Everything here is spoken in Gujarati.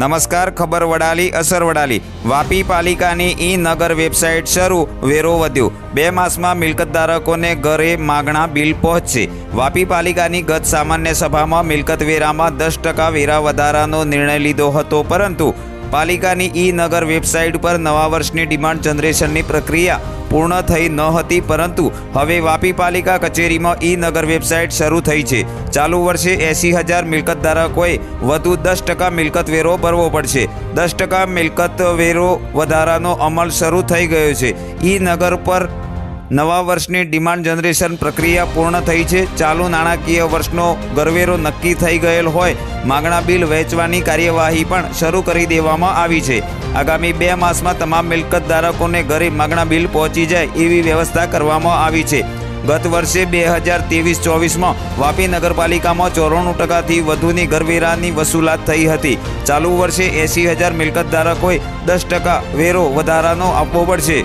નમસ્કાર, ખબર વડાલી, અસર વડાલી. વાપી પાલિકાની ઈ નગર વેબસાઇટ શરૂ વેરો વધ્યો. બે માસમાં મિલકત ધારકોને ઘરે માગણા બિલ પહોંચશે. વાપી પાલિકાની ગત સામાન્ય સભામાં મિલકત વેરામાં દસ ટકા વેરા વધારાનો નિર્ણય લીધો હતો, પરંતુ પાલિકાની ઈ નગર વેબસાઇટ પર નવા વર્ષની ડિમાન્ડ જનરેશનની પ્રક્રિયા પૂર્ણ થઈ ન હતી, પરંતુ હવે વાપી પાલિકા કચેરીમાં ઈ નગર વેબસાઇટ શરૂ થઈ છે. ચાલુ વર્ષે એસી હજાર મિલકત ધારકોએ વધુ દસ ટકા મિલકત વેરો ભરવો પડશે. દસ ટકા મિલકત વેરો વધારાનો અમલ શરૂ થઈ ગયો છે. ઈ નગર પર નવા વર્ષની ડિમાન્ડ જનરેશન પ્રક્રિયા પૂર્ણ થઈ છે. ચાલુ નાણાકીય વર્ષનો ગરવેરો નક્કી થઈ ગયેલ હોય. માગણા બિલ વહેંચવાની કાર્યવાહી પણ શરૂ કરી દેવામાં આવી છે. આગામી બે માસમાં તમામ મિલકત ધારકોને ઘરે માગણા બિલ પહોંચી જાય એવી વ્યવસ્થા કરવામાં આવી છે. ગત વર્ષે બે હજાર ત્રેવીસ ચોવીસમાં વાપી નગરપાલિકામાં ચોરાણું ટકાથી વધુની ઘરવેરાની વસૂલાત થઈ હતી. ચાલુ વર્ષે એંસી હજાર મિલકત ધારકોએ દસ ટકા વેરો વધારાનો આપવો પડશે.